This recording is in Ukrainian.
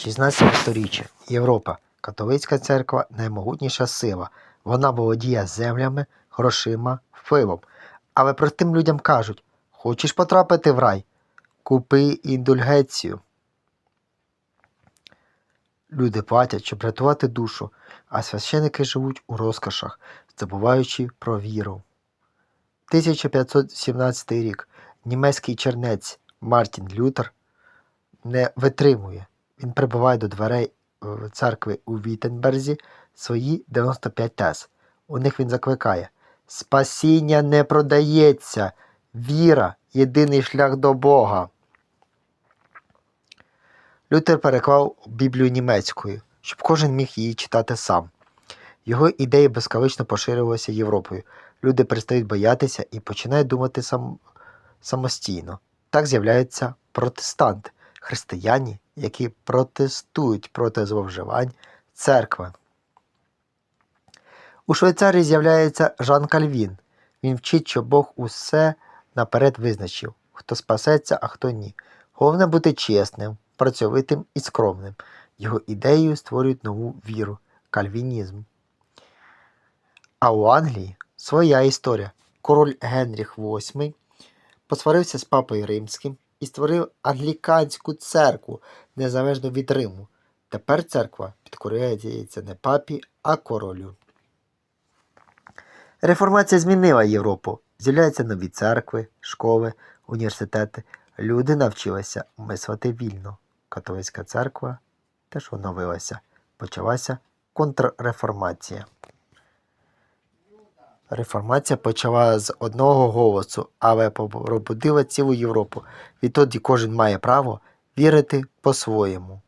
16 сторіччя. Європа. Католицька церква наймогутніша сила. Вона володіє землями, грошима, впливом. Але простим людям кажуть: хочеш потрапити в рай? Купи індульгенцію. Люди платять, щоб рятувати душу, а священики живуть у розкошах, забуваючи про віру. 1517 рік. Німецький чернець Мартін Лютер не витримує. Він прибуває до дверей е, церкви у Віттенберзі свої 95 тез. У них він закликає: Спасіння не продається, віра єдиний шлях до Бога. Лютер переклав Біблію німецькою, щоб кожен міг її читати сам. Його ідеї безкалично поширювалися Європою. Люди перестають боятися і починають думати сам... самостійно. Так з'являються протестанти, християні, які протестують проти зловживань церкви. У Швейцарії з'являється Жан Кальвін. Він вчить, що Бог усе наперед визначив, хто спасеться, а хто ні. Головне бути чесним, працьовитим і скромним. Його ідеєю створюють нову віру кальвінізм. А у Англії своя історія. Король Генріх VIII посварився з папою римським і створив англіканську церкву незалежно від Риму. Тепер церква підкоряється не папі, а королю. Реформація змінила Європу. З'являються нові церкви, школи, університети. Люди навчилися мислити вільно. Католицька церква теж оновилася. Почалася контрреформація. Реформація почала з одного голосу, але пробудила цілу Європу. Відтоді кожен має право вірити по-своєму.